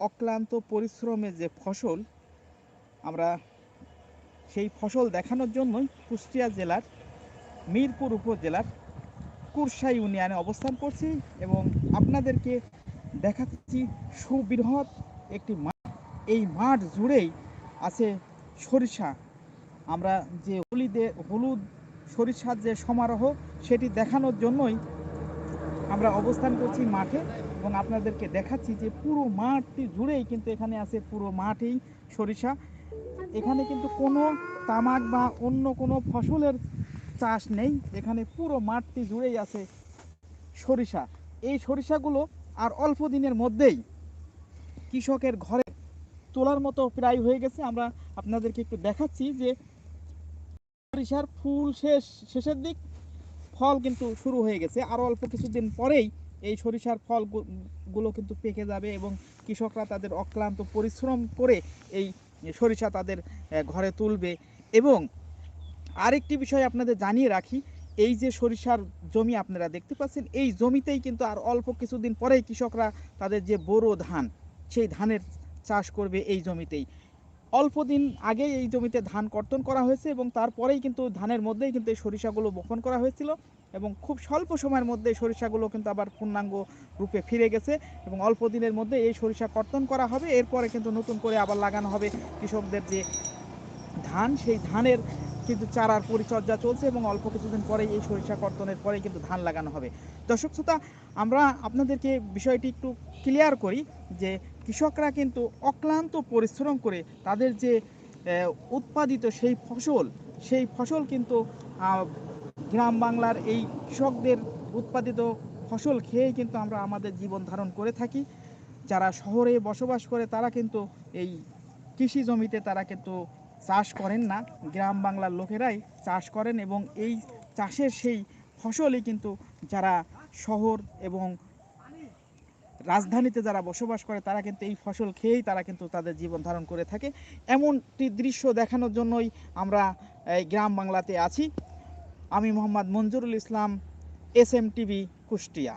অক্লান্ত পরিশ্রমে যে ফসল, আমরা সেই ফসল দেখানোর জন্যই কুষ্টিয়া জেলার মিরপুর উপজেলার কুরসা ইউনিয়নে অবস্থান করছি এবং আপনাদেরকে দেখাচ্ছি সুবৃহৎ একটি মাঠ এই মাঠ জুড়েই আছে সরিষা। আমরা যে হলিদে, হলুদ সরিষার যে সমারোহ, সেটি দেখানোর জন্যই আমরা অবস্থান করছি মাঠে এবং আপনাদেরকে দেখাচ্ছি যে পুরো মাঠটি জুড়েই কিন্তু এখানে আছে পুরো মাঠেই সরিষা। এখানে কিন্তু কোনো তামাক বা অন্য কোনো ফসলের চাষ নেই। এখানে পুরো মাঠটি জুড়েই আছে সরিষা। এই সরিষাগুলো আর অল্প দিনের মধ্যেই কৃষকের ঘরে তোলার মতো প্রায় হয়ে গেছে। আমরা আপনাদেরকে একটু দেখাচ্ছি যে সরিষার ফুল শেষ, শেষের দিক ফল কিন্তু শুরু হয়ে গেছে। আরও অল্প কিছুদিন পরেই এই সরিষার ফলগুলো কিন্তু পেকে যাবে এবং কৃষকরা তাদের অক্লান্ত পরিশ্রম করে এই সরিষা তাদের ঘরে তুলবে। এবং আরেকটি বিষয় আপনাদের জানিয়ে রাখি, এই যে সরিষার জমি আপনারা দেখতে পাচ্ছেন, এই জমিতেই কিন্তু আর অল্প কিছুদিন পরেই কৃষকরা তাদের যে বোরো ধান, সেই ধানের চাষ করবে এই জমিতেই। অল্প দিন আগে এই জমিতে ধান কর্তন করা হয়েছে এবং তারপরেই কিন্তু ধানের মধ্যেই কিন্তু এই সরিষাগুলো বপন করা হয়েছিল এবং খুব স্বল্প সময়ের মধ্যে সরিষাগুলো কিন্তু আবার পূর্ণাঙ্গ রূপে ফিরে গেছে এবং অল্প দিনের মধ্যে এই সরিষা কর্তন করা হবে। এরপরে কিন্তু নতুন করে আবার লাগানো হবে কৃষকদের যে ধান, সেই ধানের কিন্তু চারার পরিচর্যা চলছে এবং অল্প কিছুদিন পরেই এই সরিষা কর্তনের পরে কিন্তু ধান লাগানো হবে। দর্শক শ্রোতা, আমরা আপনাদেরকে বিষয়টি একটু ক্লিয়ার করি যে কৃষকরা কিন্তু অক্লান্ত পরিশ্রম করে তাদের যে উৎপাদিত সেই ফসল সেই ফসল কিন্তু গ্রাম বাংলার এই কৃষকদের উৎপাদিত ফসল খেয়েই কিন্তু আমরা আমাদের জীবন ধারণ করে থাকি। যারা শহরে বসবাস করে তারা কিন্তু এই কৃষি জমিতে তারা কিন্তু চাষ করেন না। গ্রাম বাংলার লোকেরাই চাষ করেন এবং এই চাষের সেই ফসলই কিন্তু যারা শহর এবং রাজধানীতে যারা বসবাস করে, তারা কিন্তু এই ফসল খেয়েই তারা কিন্তু তাদের জীবন ধারণ করে থাকে। এমনটি দৃশ্য দেখানোর জন্যই আমরা এই গ্রাম বাংলাতে আছি। আমি Mohammad Manjurul Islam, S M TV, Kushtia.